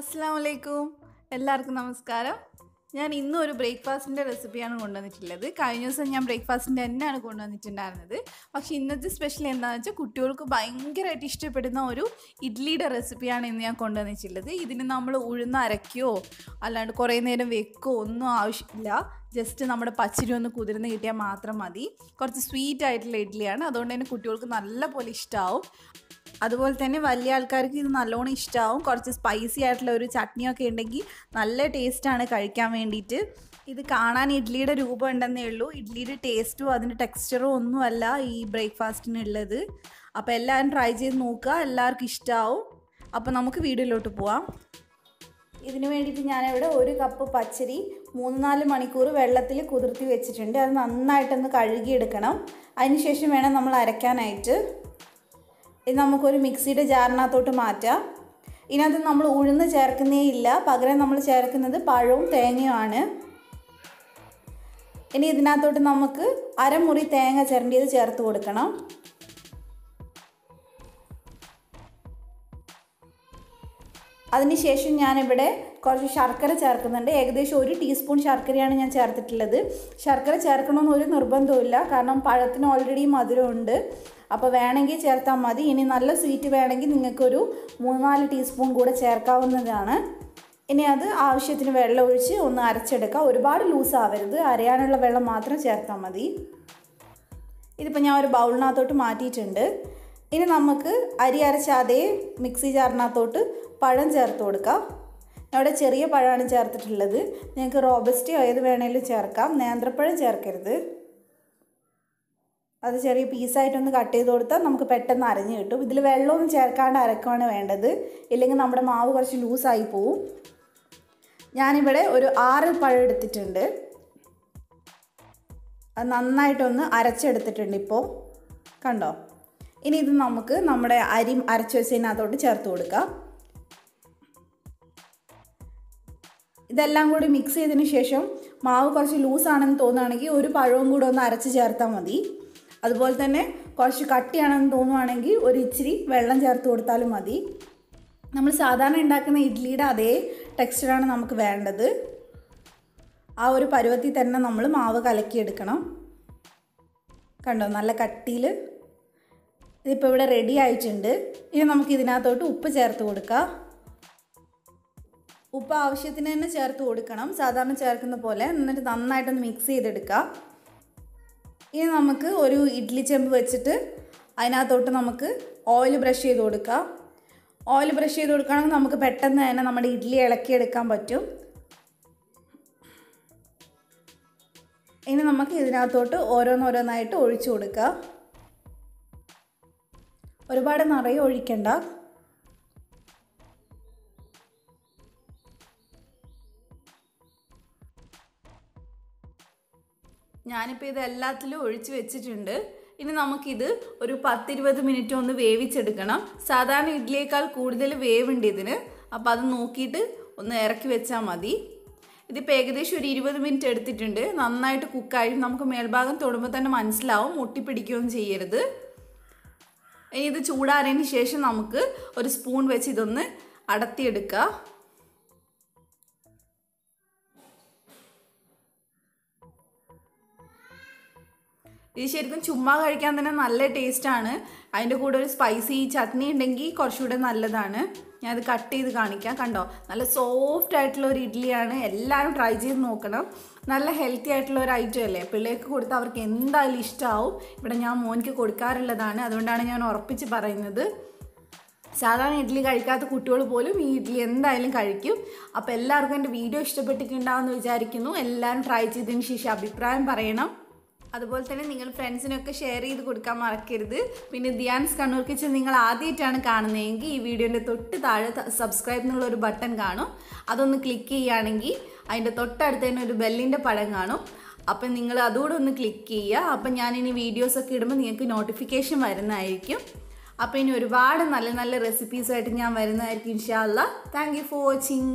അസ്സാം എല്ലാവർക്കും നമസ്കാരം. ഞാൻ ഇന്നും ഒരു ബ്രേക്ക്ഫാസ്റ്റിന്റെ റെസിപ്പിയാണ് കൊണ്ടുവന്നിട്ടുള്ളത്. കഴിഞ്ഞ ദിവസം ഞാൻ ബ്രേക്ക്ഫാസ്റ്റിന്റെ തന്നെയാണ് കൊണ്ടുവന്നിട്ടുണ്ടായിരുന്നത്. പക്ഷേ ഇന്നത്തെ സ്പെഷ്യൽ എന്താണെന്ന് വെച്ചാൽ കുട്ടികൾക്ക് ഭയങ്കരമായിട്ട് ഇഷ്ടപ്പെടുന്ന ഒരു ഇഡ്ലിയുടെ റെസിപ്പിയാണ് ഇന്ന് ഞാൻ കൊണ്ടുവന്നിട്ടുള്ളത്. ഇതിന് നമ്മൾ ഉഴുന്ന് അരയ്ക്കോ അല്ലാണ്ട് കുറേ നേരം വെക്കോ ഒന്നും ആവശ്യമില്ല. ജസ്റ്റ് നമ്മുടെ പച്ചരി ഒന്ന് കുതിർന്ന് കിട്ടിയാൽ മാത്രം മതി. കുറച്ച് സ്വീറ്റ് ആയിട്ടുള്ള ഇഡ്ഡലിയാണ് അതുകൊണ്ട് തന്നെ കുട്ടികൾക്ക് നല്ല പോലെ ഇഷ്ടമാവും അതുപോലെ തന്നെ വലിയ ആൾക്കാർക്ക് ഇത് നല്ലോണം ഇഷ്ടമാവും കുറച്ച് സ്പൈസി ആയിട്ടുള്ള ഒരു ചട്നിയൊക്കെ ഉണ്ടെങ്കിൽ നല്ല ടേസ്റ്റാണ് കഴിക്കാൻ വേണ്ടിയിട്ട്. ഇത് കാണാൻ ഇഡ്ഡലിയുടെ രൂപം ഉണ്ടെന്നേ ഉള്ളൂ. ഇഡ്ഡലിയുടെ ടേസ്റ്റും അതിന്റെ ടെക്സ്ചറും ഒന്നുമല്ല ഈ ബ്രേക്ക്ഫാസ്റ്റിനുള്ളത് അപ്പോൾ എല്ലാവരും ട്രൈ ചെയ്ത് നോക്കുക. എല്ലാവർക്കും ഇഷ്ടമാവും അപ്പോൾ നമുക്ക് വീഡിയോയിലോട്ട് പോവാം. ഇതിന് വേണ്ടിയിട്ട് ഞാനിവിടെ ഒരു കപ്പ് പച്ചരി മൂന്ന് നാല് മണിക്കൂർ വെള്ളത്തിൽ കുതിർത്തി വെച്ചിട്ടുണ്ട്. അത് നന്നായിട്ടൊന്ന് കഴുകിയെടുക്കണം. അതിനുശേഷം വേണം നമ്മൾ അരയ്ക്കാനായിട്ട്. ഇത് നമുക്കൊരു മിക്സിയുടെ ജാറിനകത്തോട്ട് മാറ്റാം. ഇതിനകത്ത് നമ്മൾ ഉഴുന്ന് ചേർക്കുന്നേ ഇല്ല. പകരം നമ്മൾ ചേർക്കുന്നത് പഴവും തേങ്ങയുമാണ്. ഇനി ഇതിനകത്തോട്ട് നമുക്ക് അരമുറി തേങ്ങ ചിരണ്ടിയത് ചേർത്ത് കൊടുക്കണം. അതിനുശേഷം ഞാനിവിടെ കുറച്ച് ശർക്കര ചേർക്കുന്നുണ്ട്. ഏകദേശം ഒരു ടീസ്പൂൺ ശർക്കരയാണ് ഞാൻ ചേർത്തിട്ടുള്ളത്. ശർക്കര ചേർക്കണമെന്ന് ഒരു നിർബന്ധമില്ല കാരണം പഴത്തിന് ഓൾറെഡി മധുരമുണ്ട്. അപ്പോൾ വേണമെങ്കിൽ ചേർത്താൽ മതി. ഇനി നല്ല സ്വീറ്റ് വേണമെങ്കിൽ നിങ്ങൾക്കൊരു മൂന്നാൽ ടീസ്പൂൺ കൂടെ ചേർക്കാവുന്നതാണ്. ഇനി അത് ആവശ്യത്തിന് വെള്ളം ഒഴിച്ച് ഒന്ന് അരച്ചെടുക്കുക ഒരുപാട് ലൂസ് ആവരുത്. അരയാനുള്ള വെള്ളം മാത്രം ചേർത്താൽ മതി. ഇതിപ്പോൾ ഞാൻ ഒരു ബൗളിനകത്തോട്ട് മാറ്റിയിട്ടുണ്ട്. ഇനി നമുക്ക് അരി അരച്ച അതേ മിക്സി ജാറിനകത്തോട്ട് പഴം ചേർത്ത് കൊടുക്കാം. അവിടെ ചെറിയ പഴമാണ് ചേർത്തിട്ടുള്ളത്. നിങ്ങൾക്ക് റോബസ്റ്റി ഏത് വേണേലും ചേർക്കാം. നേന്ത്രപ്പഴം ചേർക്കരുത്. അത് ചെറിയ പീസായിട്ടൊന്ന് കട്ട് ചെയ്ത് കൊടുത്താൽ നമുക്ക് പെട്ടെന്ന് അരഞ്ഞ് കിട്ടും. ഇതിൽ വെള്ളമൊന്നും ചേർക്കാണ്ട് അരക്കുകയാണ് വേണ്ടത്. ഇല്ലെങ്കിൽ നമ്മുടെ മാവ് കുറച്ച് ലൂസായി പോവും. ഞാനിവിടെ ഒരു ആറ് പഴം എടുത്തിട്ടുണ്ട്. അത് നന്നായിട്ടൊന്ന് അരച്ചെടുത്തിട്ടുണ്ട് ഇപ്പോൾ കണ്ടോ? ഇനി ഇത് നമുക്ക് നമ്മുടെ അരി അരച്ച് വെച്ചതിനകത്തോട്ട് ചേർത്ത് കൊടുക്കാം. ഇതെല്ലാം കൂടി മിക്സ് ചെയ്തതിന് ശേഷം മാവ് കുറച്ച് ലൂസാണെന്ന് തോന്നുകയാണെങ്കിൽ ഒരു പഴവും കൂടെ ഒന്ന് അരച്ച് ചേർത്താൽ മതി. അതുപോലെ തന്നെ കുറച്ച് കട്ടിയാണെന്ന് തോന്നുവാണെങ്കിൽ ഒരു ഇച്ചിരി വെള്ളം ചേർത്ത് കൊടുത്താലും മതി. നമ്മൾ സാധാരണ ഉണ്ടാക്കുന്ന ഇഡ്ഡലിയുടെ അതേ ടെക്സ്ചറാണ് നമുക്ക് വേണ്ടത്. ആ ഒരു പരുവത്തിൽ തന്നെ നമ്മൾ മാവ് കലക്കിയെടുക്കണം. കണ്ടോ നല്ല കട്ടിയിൽ. ഇതിപ്പോൾ ഇവിടെ റെഡി ആയിട്ടുണ്ട്. ഇനി നമുക്ക് ഇതിനകത്തോട്ട് ഉപ്പ് ചേർത്ത് കൊടുക്കാം. ഉപ്പ് ആവശ്യത്തിന് തന്നെ ചേർത്ത് കൊടുക്കണം. സാധാരണ ചേർക്കുന്ന പോലെ എന്നിട്ട് നന്നായിട്ടൊന്ന് മിക്സ് ചെയ്തെടുക്കുക. ഇനി നമുക്ക് ഒരു ഇഡ്ഡലി ചെമ്പ് വെച്ചിട്ട് അതിനകത്തോട്ട് നമുക്ക് ഓയിൽ ബ്രഷ് ചെയ്ത് കൊടുക്കാം ഓയിൽ ബ്രഷ് ചെയ്ത് കൊടുക്കുകയാണെങ്കിൽ നമുക്ക് പെട്ടെന്ന് തന്നെ നമ്മുടെ ഇഡ്ഡലി ഇളക്കിയെടുക്കാൻ പറ്റും. ഇനി നമുക്ക് ഇതിനകത്തോട്ട് ഓരോന്നോരോന്നായിട്ട് ഒഴിച്ചു കൊടുക്കുക. ഒരുപാട് നിറയെ ഒഴിക്കണ്ട. ഞാനിപ്പോൾ ഇത് എല്ലാത്തിലും ഒഴിച്ച് വെച്ചിട്ടുണ്ട്. ഇനി നമുക്കിത് ഒരു പത്തിരുപത് മിനിറ്റ് ഒന്ന് വേവിച്ചെടുക്കണം. സാധാരണ ഇഡ്ഡലിയേക്കാൾ കൂടുതൽ വേവുണ്ട് ഇതിന്. അപ്പോൾ അത് നോക്കിയിട്ട് ഒന്ന് ഇറക്കി വെച്ചാൽ മതി. ഇതിപ്പോൾ ഏകദേശം ഒരു ഇരുപത് മിനിറ്റ് എടുത്തിട്ടുണ്ട്. നന്നായിട്ട് കുക്കായി നമുക്ക് മേൽഭാഗം തൊടുമ്പോൾ തന്നെ മനസ്സിലാവും. ഒട്ടിപ്പിടിക്കുകയും ചെയ്യരുത്. ഇനി ഇത് ചൂടാറിയതിന് ശേഷം നമുക്ക് ഒരു സ്പൂൺ വെച്ച് ഇതൊന്ന് അടത്തിയെടുക്കുക ഇത് ശരിക്കും ചുമ്മാ കഴിക്കാൻ തന്നെ നല്ല ടേസ്റ്റാണ്. അതിന്റെ കൂടെ ഒരു സ്പൈസി ചട്നി ഉണ്ടെങ്കിൽ കുറച്ചുകൂടെ നല്ലതാണ്. ഞാൻ അത് കട്ട് ചെയ്ത് കാണിക്കാം. കണ്ടോ? നല്ല സോഫ്റ്റ് ആയിട്ടുള്ള ഒരു ഇഡ്ഡലിയാണ് എല്ലാവരും ട്രൈ ചെയ്ത് നോക്കണം. നല്ല ഹെൽത്തി ആയിട്ടുള്ള ഒരു ഐറ്റം അല്ലേ? പിള്ളേർക്ക് കൊടുത്ത് അവർക്ക് എന്തായാലും ഇഷ്ടമാവും ഇവിടെ ഞാൻ മോനിക്ക് കൊടുക്കാറുള്ളതാണ്. അതുകൊണ്ടാണ് ഞാൻ ഉറപ്പിച്ച് പറയുന്നത്. സാധാരണ ഇഡ്ഡലി കഴിക്കാത്ത കുട്ടികൾ പോലും ഈ ഇഡ്ഡലി എന്തായാലും കഴിക്കും. അപ്പോൾ എല്ലാവർക്കും എന്റെ വീഡിയോ ഇഷ്ടപ്പെട്ടിട്ടുണ്ടാവുമെന്ന് വിചാരിക്കുന്നു. എല്ലാവരും ട്രൈ ചെയ്തതിന് ശേഷം അഭിപ്രായം പറയണം. അതുപോലെ തന്നെ നിങ്ങൾ ഫ്രണ്ട്സിനൊക്കെ ഷെയർ ചെയ്ത് കൊടുക്കാൻ മറക്കരുത്. പിന്നെ ധ്യാൻസ് കണ്ണൂർ കിച്ചൻ നിങ്ങൾ ആദ്യമായിട്ടാണ് കാണുന്നതെങ്കിൽ ഈ വീഡിയോന്റെ തൊട്ട് താഴെ സബ്സ്ക്രൈബ് എന്നുള്ള ഒരു ബട്ടൺ കാണും. അതൊന്ന് ക്ലിക്ക് ചെയ്യുകയാണെങ്കിൽ അതിന്റെ തൊട്ടടുത്ത് തന്നെ ഒരു ബെല്ലിന്റെ പടം കാണും. അപ്പം നിങ്ങൾ അതുകൂടെ ഒന്ന് ക്ലിക്ക് ചെയ്യുക. അപ്പം ഞാനിനി വീഡിയോസൊക്കെ ഇടുമ്പോൾ നിങ്ങൾക്ക് നോട്ടിഫിക്കേഷൻ വരുന്നതായിരിക്കും. അപ്പോൾ ഇനി ഒരുപാട് നല്ല നല്ല റെസിപ്പീസായിട്ട് ഞാൻ വരുന്നതായിരിക്കും ഇൻഷാല്ല താങ്ക് യു ഫോർ വാച്ചിങ്